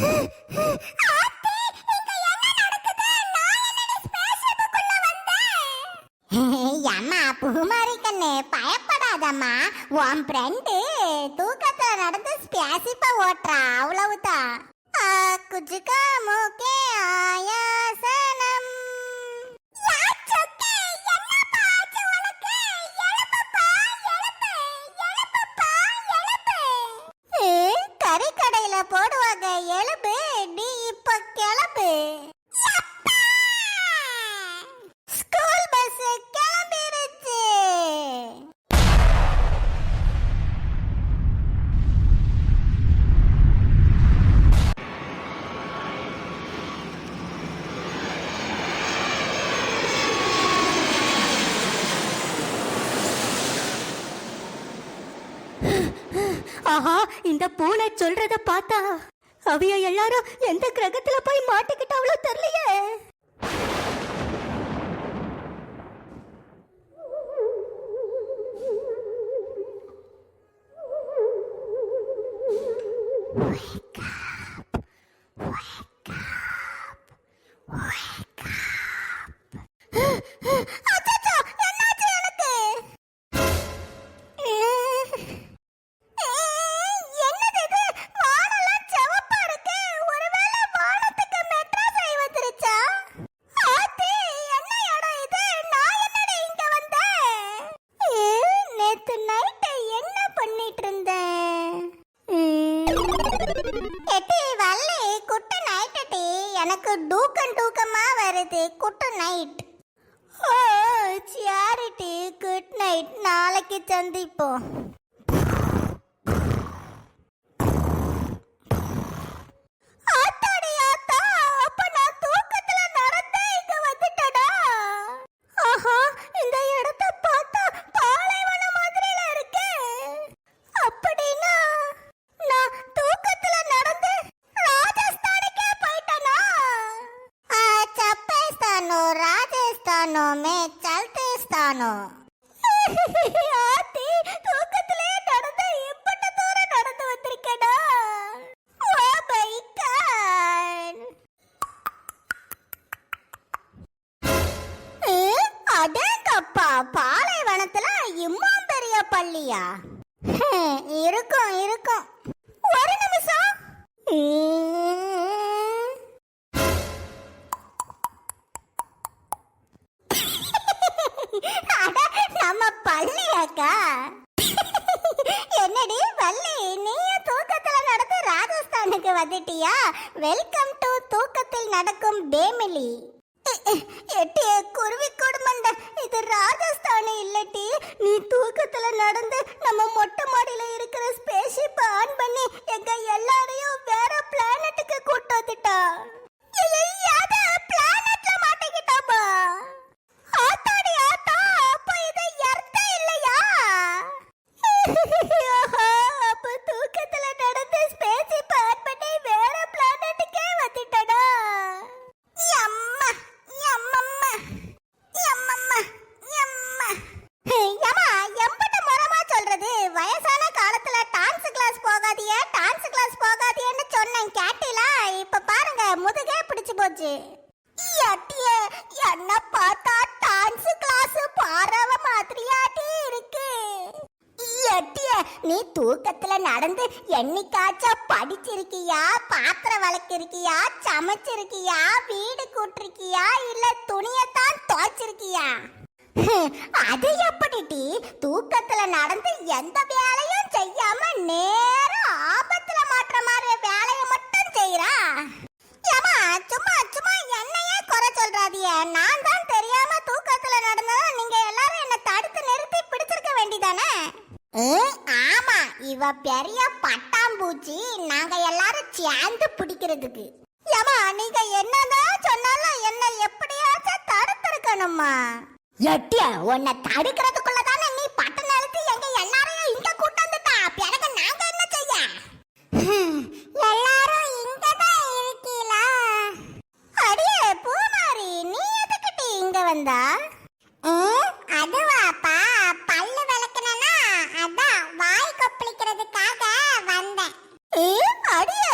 அம்மா பூமாரி கண்ணு பயப்படாதம்மா. உன் ஃப்ரெண்டு தூக்கத்துல நடந்து ஸ்பேசிப்பா ஓட்டுறா அவ்வளவுதான். குஜுக்கா மூக்கே. கிளம்பு. School bus கிளம்பிருச்சு. ஆஹா இந்த பூனை சொல்றத பார்த்தா. அவைய எல்லாரும் எந்த கிரகத்துல போய் மாட்டிக்கிட்டாவளோ தெரியலையே. ஓ சியாரிட்டி குட் நைட் நாளைக்கு சந்திப்போம். ஏ, அடேங்கப்பா பாலைவனத்துல இம்மாம் பெரிய பள்ளியா? ஹம், இருக்கும் இருக்கும். ஒரு நிமிஷம். நம்ம பள்ளி நம்ம பள்ளியாக்கா? என்னடி வள்ளி நீயே தூக்கத்துல நடந்து ராஜஸ்தானுக்கு வந்துட்டியா? வெல்கம் டு தூக்கத்தில் நடக்கும் பேமிலி எட்டி குருவி குடும்பண்ட இது ராஜஸ்தானு இல்லட்டி. நீ தூக்கத்துல நடந்து நம்ம மொட்டை மாடியில இருக்கிற ஸ்பேஸ்ஷிப் ஆன் பண்ணி எங்க எல்லாரையும் வேற பிளானட்டுக்கு கூட்டு வந்துட்டா பிளானட்ல மாட்டிக்கிட்டாமா ஆத்தாடி ஆத்தா அப்ப இது எர்த்தே இல்லையா ஆஹா, அப்ப தூக்கத்துல நடந்து ஸ்பேஸ்ஷிப் ஆன் பண்ணி வேற பிளானட்டுக்கே வந்துட்டடா யம்மா யம்மம்மா யம்மம்மா யம்மா யம்மா எம்பட்ட மரமா சொல்றது வயசான காலத்துல டான்ஸ் கிளாஸ் போகாதிய டான்ஸ் கிளாஸ் போகாதியன்னு சொன்னேன். கேட்டிலா? இப்ப பாருங்க முதுகே பிடிச்சு போச்சு. எட்டியே என்ன பார்த்தா டான்ஸ் கிளாஸ் பாரவ மாதிரியாட்டி இருக்கு. எட்டிய நீ தூக்கத்துல நடந்து என்னைக்காச்சா படிச்சிருக்கியா பாத்திரம் வளர்க்கிருக்கியா சமைச்சிருக்கியா வீடு கூட்டிருக்கியா இல்ல துணியத்தான் துவைச்சிருக்கியா? அது எப்படிடி? தூக்கத்துல நடந்து எந்த வேலையும் செய்யாம நேரம் ஆபத்துல மாற்ற மாதிரி வேலையை மட்டும் செய்யறா ஏமா சும்மா சும்மா என்னையே குறை சொல்றாதிய நான் தான் தெரியாம தூக்கத்துல நடந்ததா நீங்க எல்லாரும் என்ன தடுத்து நிறுத்தி பிடிச்சிருக்க வேண்டிதானே ஆமா இவ பெரிய பட்டாம்பூச்சி. நாங்க எல்லாரும் சேர்ந்து பிடிக்கிறதுக்கு. ஏமா நீங்க என்னதான் சொன்னாலும் என்ன எப்படியாச்சும் தடுத்திருக்கணுமா எட்டிய உன்னை தடுக்கிறதுக்குள்ள தானே நீ பட்டம் அழுத்தி எங்க எல்லாரையும் இங்க கூட்டு வந்துட்டா? பிறகு நாங்க என்ன செய்ய? எல்லாரும் இங்க தான் இருக்கீங்களா அடியே பூமாரி நீ எதுக்கிட்டு இங்க வந்தா? அதுவாப்பா பல்லு விளக்குனா அதான் வாய் கொப்பளிக்கிறதுக்காக வந்தேன். அடியே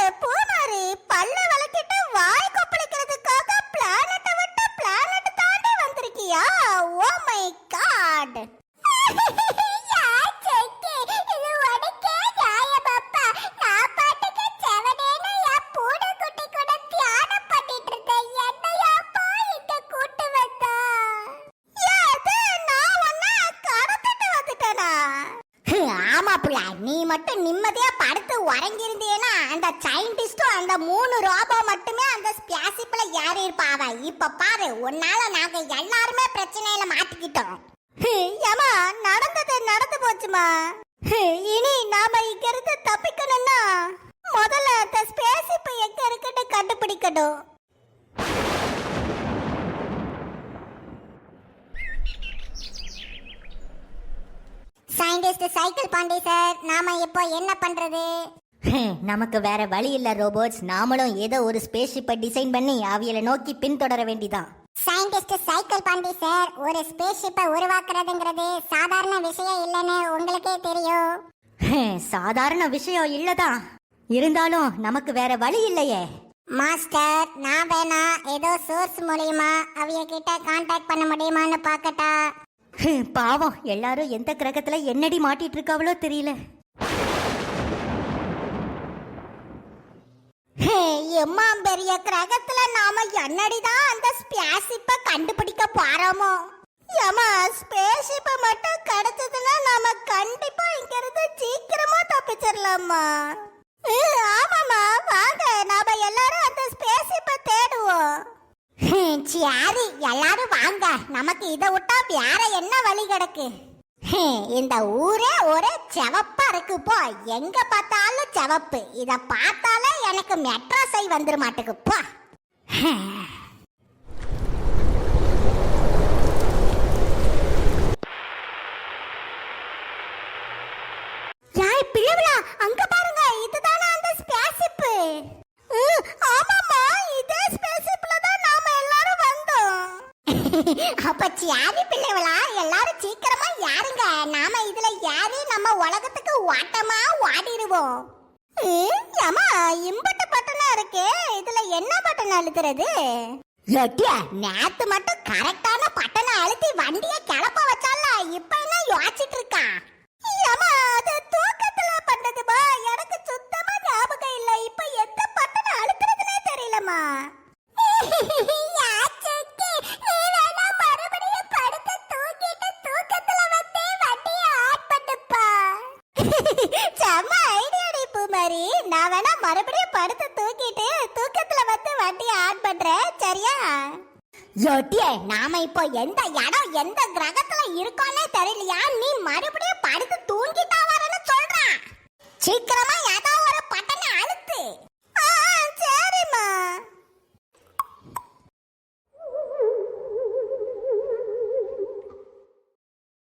மூணு ரோபோ மட்டுமே அந்த ஸ்பேசிப்ல ஏறி இருப்பாவ இப்ப பாரு உன்னால நாங்க எல்லாருமே பிரச்சனையில மாட்டிக்கிட்டோம். ஏமா நடந்தது நடந்து போச்சுமா? இனி நாம இங்க இருந்து தப்பிக்கணும்னா முதல்ல அந்த ஸ்பேசிப் எங்க இருக்குன்னு கண்டுபிடிக்கணும். சயின்டிஸ்ட் சைக்கிள் பாண்டி சார் நாம இப்போ என்ன பண்றது? நமக்கு வேற வழி இல்ல ரோபோட்ஸ். நாமளும் ஏதோ ஒரு ஸ்பேஸ் ஷிப்பை டிசைன் பண்ணி அவியலை நோக்கி பின்தொடர வேண்டிதான். சயின்டிஸ்ட் சைக்கிள் பாண்டி சார் ஒரு ஸ்பேஸ் ஷிப்பை உருவாக்குறதுங்கிறது சாதாரண விஷயம் இல்லைன்னு உங்களுக்கே தெரியும். சாதாரண விஷயம் இல்லதான் இருந்தாலும் நமக்கு வேற வழி இல்லையே. மாஸ்டர் நான் வேணா ஏதோ சோர்ஸ் மூலியமா அவிய கிட்ட கான்டாக்ட் பண்ண முடியுமான்னு பார்க்கட்டா? பாவம் எல்லாரும் எந்த கிரகத்துல என்னடி மாட்டிட்டு இருக்காவளோ தெரியல. எம்மா பெரிய கிரகத்துல நாம என்னடிதான் அந்த ஸ்பேசிப்ப கண்டுபிடிக்க போறோமோ? ஏமா ஸ்பேசிப்ப மட்டும் கிடைச்சதுன்னா நாம கண்டிப்பா இங்க இருந்து சீக்கிரமா தப்பிச்சிடலாமா ஆமாமா வாங்க நாம எல்லாரும் அந்த ஸ்பேசிப்ப தேடுவோம். சரி எல்லாரும் வாங்க நமக்கு இதை விட்டா வேற என்ன வழி கிடக்கு? இந்த ஊரே ஒரே செவப்பா இருக்கு. போ எங்க பார்த்தாலும் செவப்பு. இத பார்த்தாலே எனக்கு மெட்ராஸை வந்துரு மாட்டுக்கு போ யாய் பிள்ளைகளா அங்க பாருங்க இதுதானே அந்த ஸ்பேஸ்ஷிப் ஆமாமா இதே ஸ்பேஸ்ஷிப்ல தான் நாம எல்லாரும் வந்தோம் அப்ப சியாதி பிள்ளைகளா எல்லாரும் சீக்கிரமா யாருங்க? நாம இதுல யாரு நம்ம உலகத்துக்கு ஓட்டமா ஓடிடுவோம். ஏமா இம்பட்டு பட்டனா இருக்கு? இதுல என்ன பட்டன் அழுத்துறது? நேத்து மட்டும் கரெக்டான பட்டனை அழுத்தி மறுபடியும் படுத்து தூக்கிட்டு தூக்கத்துல வந்து வண்டியை ஆன் பண்றேன் சரியா? யோட்டியே நாம இப்போ எந்த இடம் எந்த கிரகத்துல இருக்கோன்னே தெரியலையா?